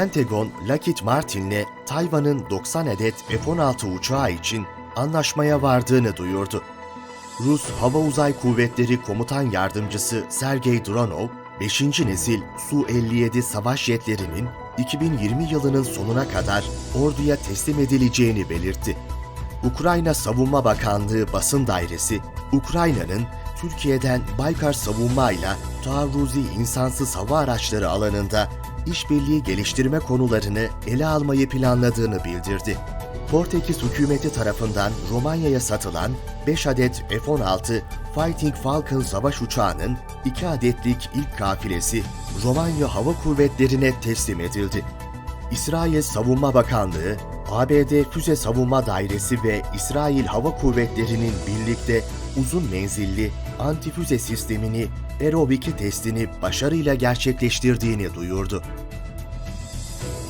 Pentagon, Lockheed Martin'le Tayvan'ın 90 adet F-16 uçağı için anlaşmaya vardığını duyurdu. Rus Hava Uzay Kuvvetleri Komutan Yardımcısı Sergey Dronov, 5. nesil Su-57 savaş jetlerinin 2020 yılının sonuna kadar orduya teslim edileceğini belirtti. Ukrayna Savunma Bakanlığı basın dairesi, Ukrayna'nın Türkiye'den Baykar Savunma ile taarruzi insansız hava araçları alanında işbirliği geliştirme konularını ele almayı planladığını bildirdi. Portekiz hükümeti tarafından Romanya'ya satılan 5 adet F-16 Fighting Falcon savaş uçağının 2 adetlik ilk kafilesi Romanya Hava Kuvvetleri'ne teslim edildi. İsrail Savunma Bakanlığı, ABD Füze Savunma Dairesi ve İsrail Hava Kuvvetleri'nin birlikte uzun menzilli antifüze sistemini 2 testini başarıyla gerçekleştirdiğini duyurdu.